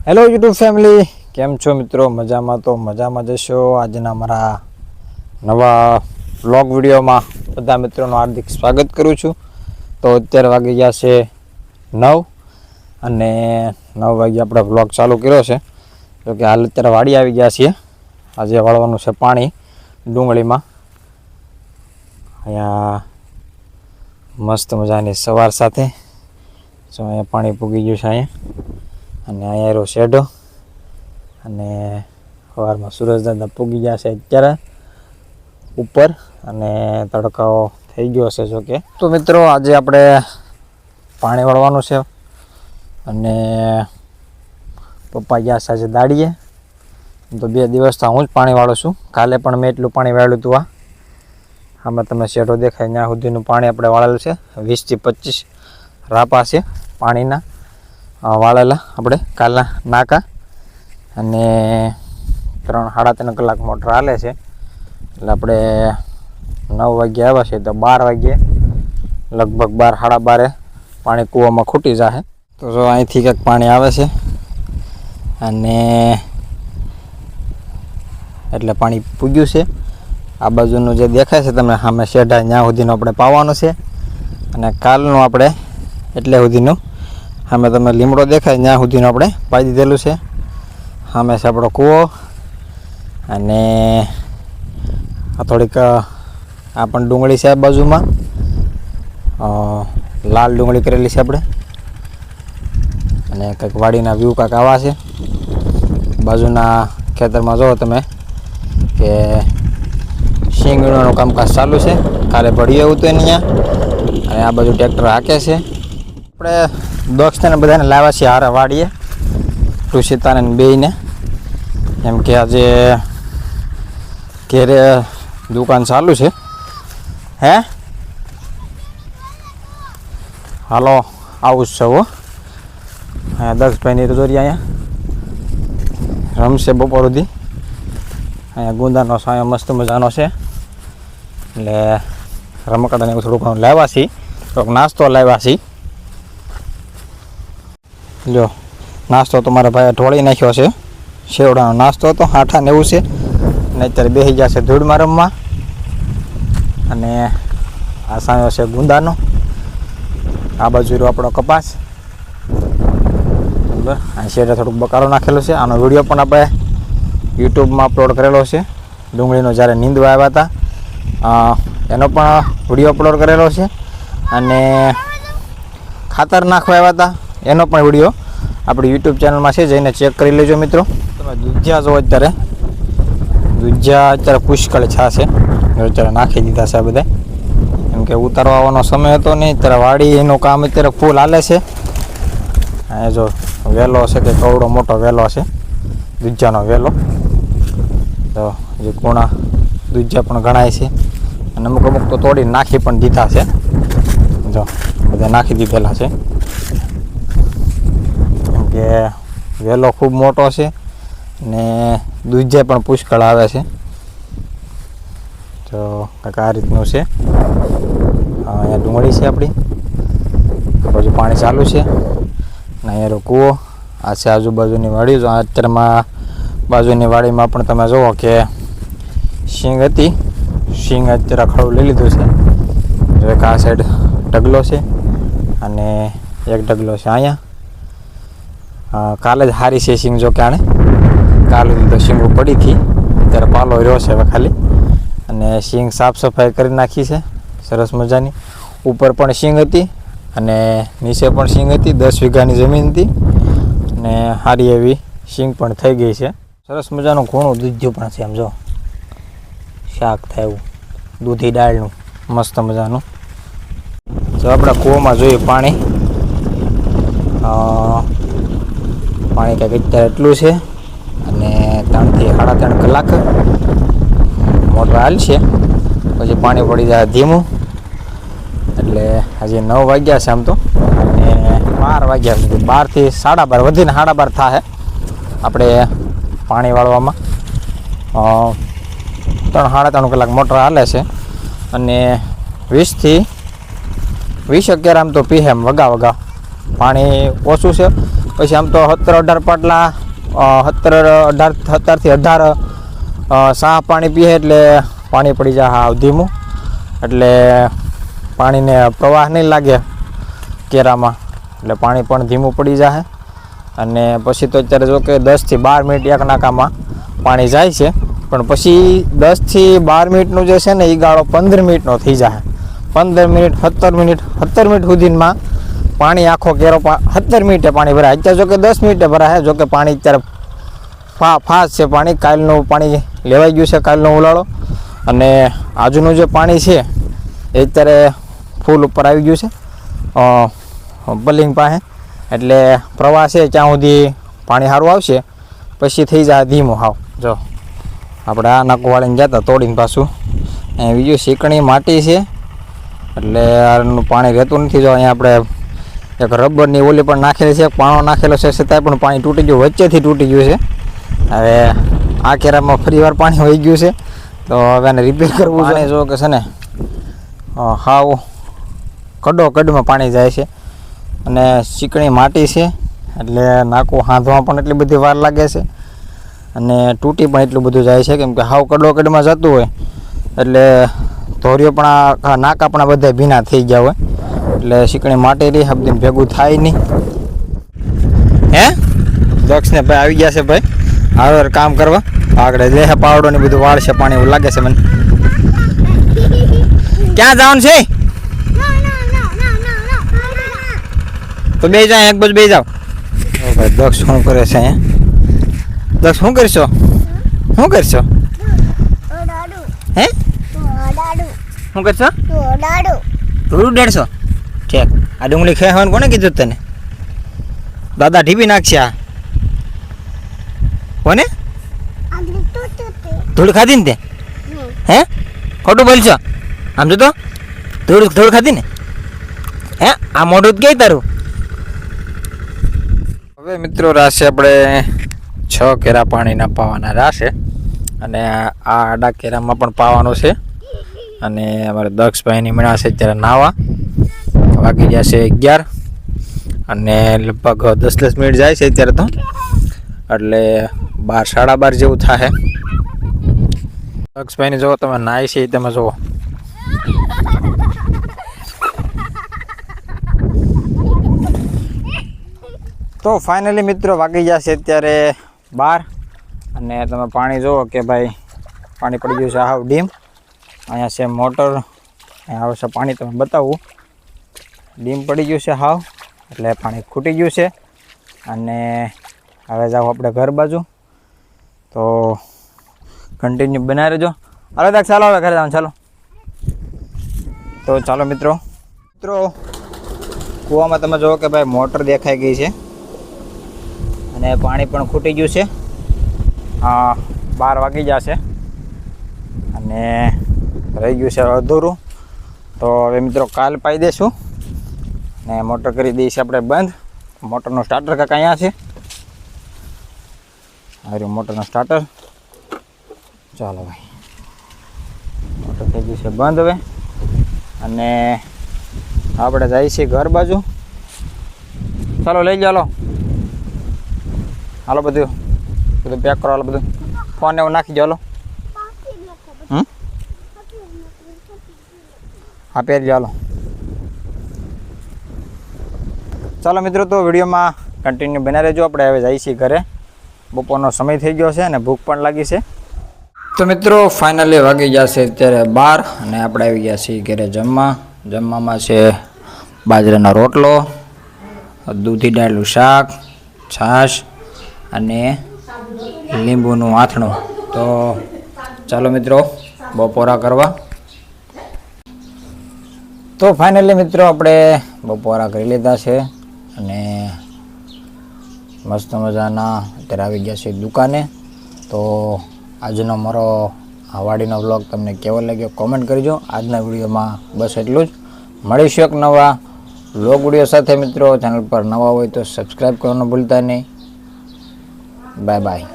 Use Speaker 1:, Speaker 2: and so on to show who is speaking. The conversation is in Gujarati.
Speaker 1: હેલો યુટ્યુબ ફેમિલી કેમ છો મિત્રો? મજામાં તો મજામાં જશો આજના મારા નવા બ્લોગ વિડીયોમાં બધા મિત્રોનું હાર્દિક સ્વાગત કરું છું. તો અત્યારે વાગી ગયા છે નવ અને નવ વાગે આપણે બ્લોગ ચાલુ કર્યો છે. તો કે હાલ અત્યારે વાડી આવી ગયા છીએ. આજે વાળવાનું છે પાણી ડુંગળીમાં. અહીંયા મસ્ત મજાની સવાર સાથે. જો અહીંયા પાણી પૂગી ગયું છે અહીંયા. અને અહીંયા રહ્યો શેઢો. અને સવારમાં સૂરજ દાદા પૂગી છે અત્યારે ઉપર અને તડકાઓ થઈ ગયો હશે જો કે. તો મિત્રો, આજે આપણે પાણી વાળવાનું છે અને પપ્પા ગયા સાજે દાડીએ. તો બે દિવસ તો હું જ પાણી વાળું છું. કાલે પણ મેં એટલું પાણી વાળ્યું હતું આ. આમાં તમે શેઢો દેખાય, ત્યાં સુધીનું પાણી આપણે વાળેલું છે. વીસથી પચીસ રાપા છે પાણીના. વાળેલા આપણે કાલના નાકા અને ત્રણ સાડા ત્રણ કલાક મોટર હાલે છે. એટલે આપણે નવ વાગ્યે આવ્યા છે તો બાર વાગ્યે લગભગ બાર, સાડા બારે પાણી કૂવામાં ખૂટી જશે તો જો અહીંથી કંઈક પાણી આવે છે અને એટલે પાણી પૂગ્યું છે. આ બાજુનું જે દેખાય છે તમે સામે શેઢા ત્યાં સુધીનું આપણે પાવાનું છે. અને કાલનું આપણે એટલે સુધીનું સામે તમે લીમડો દેખાય, ત્યાં સુધીનું આપણે પાઈ દીધેલું છે. સામે છે આપણો કૂવો. અને આ થોડીક આ પણ ડુંગળી છે બાજુમાં. લાલ ડુંગળી કરેલી છે આપણે. અને કંઈક વાડીના વ્યૂ કાંક આવા છે. બાજુના ખેતરમાં જુઓ તમે કે શીંગ કામકાજ ચાલુ છે. કાલે ભળ્યું એવું હતું અહીંયા અને આ બાજુ ટ્રેક્ટર હાકે છે. આપણે દોસ્તને બધાને લાવ્યા છીએ હારે વાડીએ તુષિતાને બેને એમ કે આજે ઘેરે દુકાન ચાલુ છે. હે? હાલો, આવું જ છે હો. દક્ષભાઈની રજોરી અહીંયા રમશે બપોર સુધી. અહીંયા ગુંદાનો સાયો મસ્ત મજાનો છે. એટલે રમકડાને એવું ઘણું લાવ્યા છીએ. થોડોક નાસ્તો લાવ્યા છીએ. જો નાસ્તો તો મારા ભાઈએ ઢોળી નાખ્યો છે. શેવડાનો નાસ્તો હતો, હાઠા ને એવું છે. ને અત્યારે બેસી છે ધૂળમાં રમવા. અને આ સાયો છે ગુંદાનો. આ બાજુ આપણો કપાસ. બરાબર, આ શેડે થોડુંક બકારો નાખેલો છે. આનો વીડિયો પણ આપણે યુટ્યુબમાં અપલોડ કરેલો છે. ડુંગળીનો જ્યારે નીંદવા આવ્યા હતા એનો પણ વીડિયો અપલોડ કરેલો છે. અને ખાતર નાખવા આવ્યા હતા. એનો પણ વીડિયો આપણી યુટ્યુબ ચેનલમાં છે, જઈને ચેક કરી લેજો મિત્રો. તમે દૂધિયા જો અત્યારે. દૂધિયા અત્યારે પુષ્કળ છા અત્યારે નાખી દીધા છે આ બધા. કેમ કે ઉતારવા આવવાનો સમય હતો નહીં, અત્યારે વાડી એનું કામ અત્યારે ફૂલ હાલે છે. અહીંયા જો વેલો છે કે કવડો મોટો વેલો છે, દૂધિયાનો વેલો. તો જે કોણા દૂધિયા પણ ગણાય છે. અને અમુક અમુક તો તોડી નાખી પણ દીધા છે. જો, બધા નાખી દીધેલા છે. કે વેલો ખૂબ મોટો છે ને દૂધે પણ પુષ્કળ આવે છે. તો કંઈક આ રીતનું છે. અહીંયા ડુંગળી છે આપણી. બાજુ પાણી ચાલુ છે. ને અહીંયા કૂવો આ છે આજુબાજુની વાડી. જો અત્યારમાં બાજુની વાડીમાં પણ તમે જુઓ કે શીંગ હતી. શીંગ અત્યારે ખડું લઈ લીધું છે. એક આ સાઈડ ઢગલો છે અને એક ઢગલો છે અહીંયા. કાલે જ હારી છે સિંગ જો કે આણે. કાલે તો શીંગો પડી હતી ત્યારે પાલો રહ્યો છે હવે ખાલી. અને સિંગ સાફ સફાઈ કરી નાખી છે. સરસ મજાની. ઉપર પણ સિંગ હતી અને નીચે પણ સિંગ હતી. દસ વીઘાની જમીન હતી. અને સારી એવી સિંગ પણ થઈ ગઈ છે. સરસ મજાનું ઘણું દૂધ્યું પણ છે એમ જો. શાક થાય એવું. દૂધી દાળનું. મસ્ત મજાનું. જો આપણા કૂવામાં જોઈએ પાણી. પાણી કંઈક અત્યારે એટલું છે અને ત્રણથી સાડા ત્રણ કલાક મોટર હાલ છે. પછી પાણી પડી જાય ધીમું. એટલે હજી નવ વાગ્યા છે આમ તો. અને બાર વાગ્યા સુધી, બારથી સાડા બાર, વધીને સાડા બાર થાય આપણે પાણી વાળવામાં. ત્રણ, સાડા ત્રણ કલાક મોટર હાલે છે. અને વીસથી વીસ અગિયાર આમ તો પીએ એમ વગા વગા. પાણી ઓછું છે. પછી આમ તો સત્તર અઢાર પાટલા સત્તર અઢાર સત્તરથી અઢાર સાહ પાણી પીએ એટલે પાણી પડી જાય હાવ ધીમું. એટલે પાણીને પ્રવાહ નહીં લાગે કેરામાં, એટલે પાણી પણ ધીમું પડી જાય અને પછી તો અત્યારે જો કે દસથી બાર મિનિટ એક નાકામાં પાણી જાય છે. પણ પછી દસથી બાર મિનિટનું જે છે ને એ ગાળો પંદર મિનિટનો થઈ જાય પંદર મિનિટ, સત્તર મિનિટ સત્તર મિનિટ સુધીમાં પાણી આખો કેરો સત્તર મિનિટે પાણી ભરાય. અત્યારે જોકે દસ મિનિટે ભરાય જોકે પાણી અત્યારે ફા ફાસ્ટ છે પાણી. કાલનું પાણી લેવાઈ ગયું છે, કાલનો ઉલાળો. અને આજનું જે પાણી છે, એ અત્યારે ફૂલ ઉપર આવી ગયું છે. બલિંગ પાસે. એટલે પ્રવાહ છે, ત્યાં સુધી પાણી સારું આવશે. પછી થઈ જાય ધીમો હાવ. જો, આપણે આ નાકું વાળીને જતા તોડીને પાછું. બીજું શીકણી માટી છે. એટલે આનું પાણી રહેતું નથી. જો, અહીંયા આપણે એક રબરની ઓલી પણ નાખેલી છે પાણો નાખેલો છે, છતાંય પણ પાણી તૂટી ગયું, વચ્ચેથી તૂટી ગયું છે. હવે આ કેરામાં ફરી વાર પાણી વહી ગયું છે, તો હવે આને રિપેર કરવું જોઈએ જો કે છે ને હાવ કડો કડમાં પાણી જાય છે. અને ચીકણી માટી છે, એટલે નાકું હાંધવામાં પણ એટલી બધી વાર લાગે છે. અને તૂટી પણ એટલું બધું જાય છે, કેમ કે હાવ કડો કડમાં જતું હોય. એટલે ધોરીઓ પણ નાકા પણ આ બધા ભીના થઈ ગયા હોય. એટલે શીકણી માટી રહી હબદીને ભેગું થાય નહીં. હે? દક્ષને ભાઈ આવી ગયા છે ભાઈ. આવે કામ કરવા. આગળ લે પાવડો ને બધું વાળશે પાણી એવું લાગે છે મને. ક્યાં જવાનું છે? તો બે જાય એક બાજુ બે જાવ ભાઈ દક્ષ શું કરે છે અહીંયા? દક્ષ શું કરશો? શું કરશો? હે? શું કરશો? રૂડું દેડશો ઠેક આ ડુંગળી ખેવાનું કોને કીધું તને? દાદા ઢીપી નાખશે આ. કોને? ધૂળ ખાધી ને તે? હે? ખોટું બોલશો? આમ જો તો? ધૂળ ધૂળ ખાધી ને? હે? આ મોઢું જ કે તારું? હવે મિત્રો રાશે આપણે છ કેરા પાણીના પાવાના રાશે. અને આ આડા કેરામાં પણ પાવાનું છે. અને અમારે દક્ષભાઈની મણા છે ત્યારે નાવા. વાગી છે અગિયાર. અને લગભગ દસ દસ મિનિટ જાય છે અત્યારે તો. એટલે બાર, સાડા બાર જેવું થાય અક્ષભાઈને જુઓ તમે, નાય છે તમે જુઓ. તો ફાઇનલી મિત્રો વાગી છે અત્યારે બાર. અને તમે પાણી જુઓ કે ભાઈ પાણી પડી ગયું છે હાવ ડીમ. અહીંયા છે મોટર. અહીંયા આવશે પાણી, તમે બતાવું. ડીમ પડી ગયું છે હાવ, એટલે પાણી ખૂટી ગયું છે. અને હવે જાઓ આપણે ઘર બાજુ. તો કન્ટિન્યુ બનાવી રહેજો હાલો તાક ચાલો હવે ઘરે જવાનું, ચાલો. તો ચાલો મિત્રો. મિત્રો, કૂવામાં તમે જુઓ કે ભાઈ મોટર દેખાઈ ગઈ છે. અને પાણી પણ ખૂટી ગયું છે. બાર વાગી જશે. અને રહી ગયું છે અધૂરું. તો હવે મિત્રો કાલ પાઈ દઈશું ને મોટર કરી દઈશ આપણે બંધ. મોટરનું સ્ટાર્ટર કાંક અહીંયા છે. આવ્યું મોટરનું સ્ટાર્ટર ચાલો ભાઈ. મોટર થઈ ગયું છે બંધ હવે. અને આપણે જઈએ છીએ ઘર બાજુ. ચાલો લઈ જાઓ હાલો. બધું. બધું પેક કરો, હાલો બધું. ફોન એવું નાખી જાઓ હા પહેરી જાઓ હાલો ચાલો મિત્રો, તો વિડીયોમાં કન્ટિન્યુ બના રહેજો. આપણે હવે જઈએ છીએ ઘરે. બપોરનો સમય થઈ ગયો છે અને ભૂખ પણ લાગી છે. તો મિત્રો ફાઇનલી વાગી ગયા છે અત્યારે બાર અને આપણે આવી ગયા છીએ ઘરે જમવા. જમવામાં છે બાજરાનો રોટલો, દૂધી દાળનું શાક, છાશ અને લીંબુનું આથણું. તો ચાલો મિત્રો, બપોરા કરવા. તો ફાઇનલી મિત્રો, આપણે બપોરા કરી લીધા છે. અને મસ્ત મજાના અત્યારે આવી ગયા છે દુકાને. તો આજનો મારો આ વાડીનો વ્લોગ તમને કેવો લાગ્યો કોમેન્ટ કરજો. આજના વિડીયોમાં બસ એટલું જ. મળીશું એક નવા વ્લોગ વીડિયો સાથે મિત્રો. ચેનલ પર નવા હોય તો સબસ્ક્રાઈબ કરવાનું ભૂલતા નહીં. Bye bye.